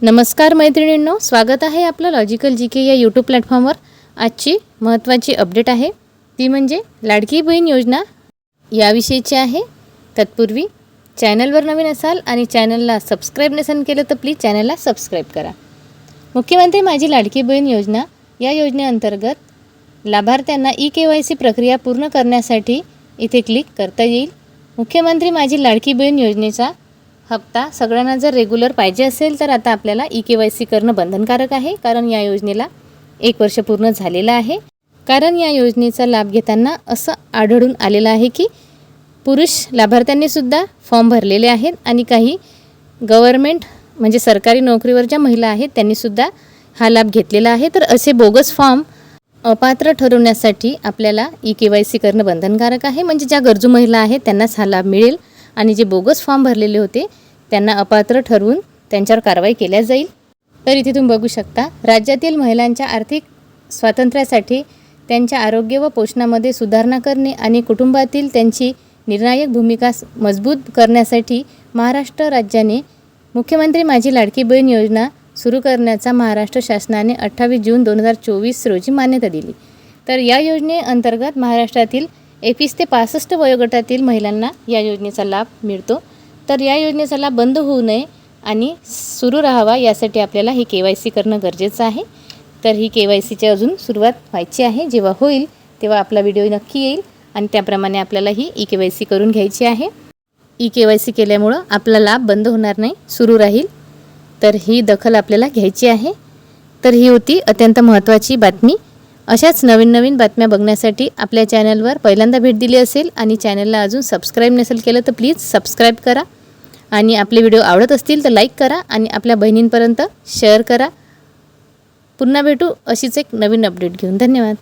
नमस्कार मैत्रिणींनो स्वागत आहे आपलं लॉजिकल जी के या यूट्यूब प्लॅटफॉर्मवर आजची महत्त्वाची अपडेट आहे. ती म्हणजे लाडकी बहीण योजना याविषयीची आहे. तत्पूर्वी चॅनलवर नवीन असाल आणि चॅनलला सबस्क्राईब नसेल केलं तर प्लीज चॅनलला सबस्क्राईब करा. मुख्यमंत्री माझी लाडकी बहीण योजना या योजनेअंतर्गत लाभार्थ्यांना ई के वाय सी प्रक्रिया पूर्ण करण्यासाठी इथे क्लिक करता येईल. मुख्यमंत्री माझी लाडकी बहीण योजनेचा हप्ता सगळ्यांना जर रेग्युलर पाहिजे असेल तर आता आपल्याला ई के वाय सी करणं बंधनकारक आहे कारण या योजनेला एक वर्ष पूर्ण झालेलं आहे. कारण या योजनेचा लाभ घेताना असं आढळून आलेलं आहे की पुरुष लाभार्थ्यांनी सुद्धा फॉर्म भरलेले आहेत आणि काही गव्हर्मेंट म्हणजे सरकारी नोकरीवर ज्या महिला आहेत त्यांनीसुद्धा हा लाभ घेतलेला आहे. तर असे बोगस फॉर्म अपात्र ठरवण्यासाठी आपल्याला ई के वाय सी करणं बंधनकारक आहे. म्हणजे ज्या गरजू महिला आहेत त्यांनाच हा लाभ मिळेल. आणि जे बोगस फॉर्म भरलेले होते त्यांना अपात्र ठरवून त्यांच्यावर कारवाई केल्या जाईल. तर इथे तुम्ही बघू शकता राज्यातील महिलांच्या आर्थिक स्वातंत्र्यासाठी त्यांच्या आरोग्य व पोषणामध्ये सुधारणा करणे आणि कुटुंबातील त्यांची निर्णायक भूमिका मजबूत करण्यासाठी महाराष्ट्र राज्याने मुख्यमंत्री माझी लाडकी बहीण योजना सुरू करण्याचा महाराष्ट्र शासनाने अठ्ठावीस जून दोन हजार चोवीस रोजी मान्यता दिली. तर या योजनेअंतर्गत महाराष्ट्रातील एकवीस ते पासष्ट वयोगटातील महिलांना या योजनेचा लाभ मिळतो. तर या योजनेचा लाभ बंद होऊ नये आणि सुरू राहावा यासाठी आपल्याला ही के वाय सी करणं गरजेचं आहे. तर ही के वाय सीची अजून सुरुवात व्हायची आहे. जेव्हा होईल तेव्हा आपला व्हिडिओ नक्की येईल आणि त्याप्रमाणे आपल्याला ही ई के वाय सी करून घ्यायची आहे. ई के वाय सी केल्यामुळं आपला लाभ बंद होणार नाही सुरू राहील. तर ही दखल आपल्याला घ्यायची आहे. तर ही होती अत्यंत महत्त्वाची बातमी. अशाच नवीन नवीन बातम्या बघण्यासाठी आपल्या चॅनलवर पहिल्यांदा भेट दिली असेल आणि चॅनलला अजून सबस्क्राईब नसेल केलं तर प्लीज सबस्क्राईब करा. आणि आपले व्हिडिओ आवडत असतील तर लाईक करा आणि आपल्या बहिणींपर्यंत शेअर करा. पुन्हा भेटू अशीच एक नवीन अपडेट घेऊन. धन्यवाद.